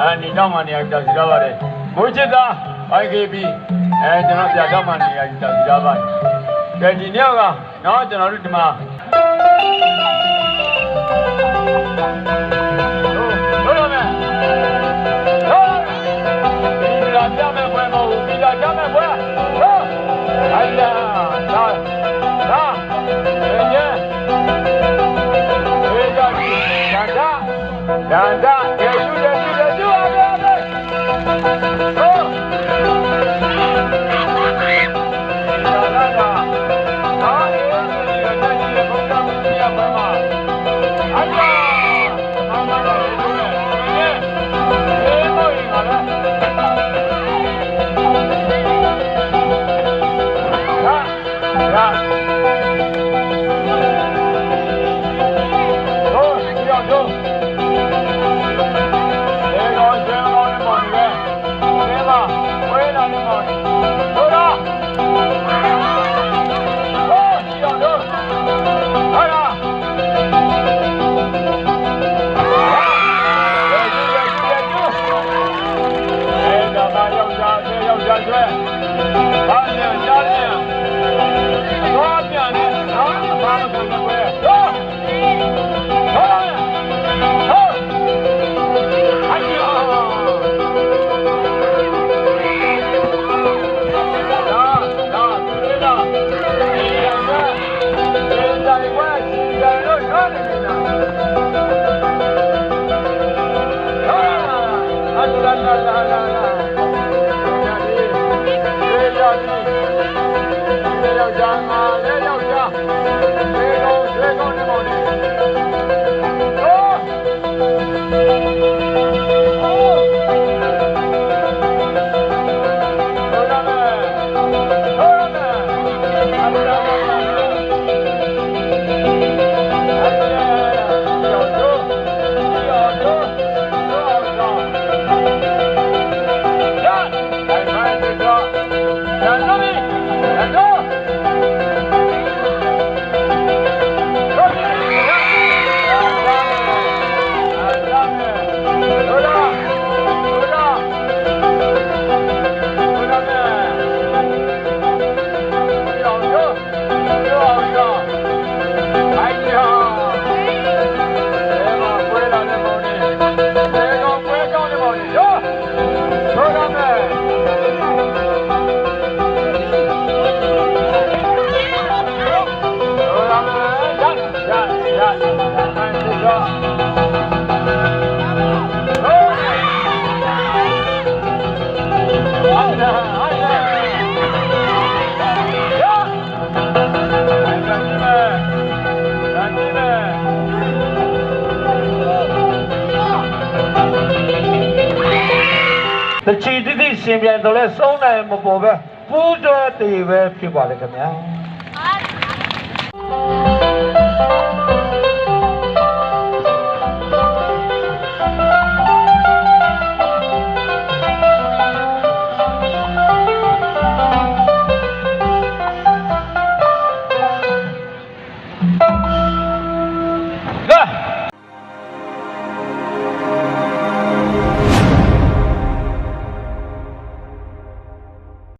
အဲဒီတော့မှနေရာကြောက်စီရပါတယ်မိုးချစ်သား IKB အဲကျွန်တော်ပြတော့မှနေရာကြောက်စီရပါတယ်ကဲဒီနေ့ကနော်ကျွန်တော်တို့ဒီမှာဒါဒါယေရှုရဲ့ Hallelujah. တချီတိတိရှင်ပြန်တော့လဲဆုံးနိုင်မပေါ်ပဲပူတော်တည်ပဲဖြစ်ပါလေခင်ဗျာ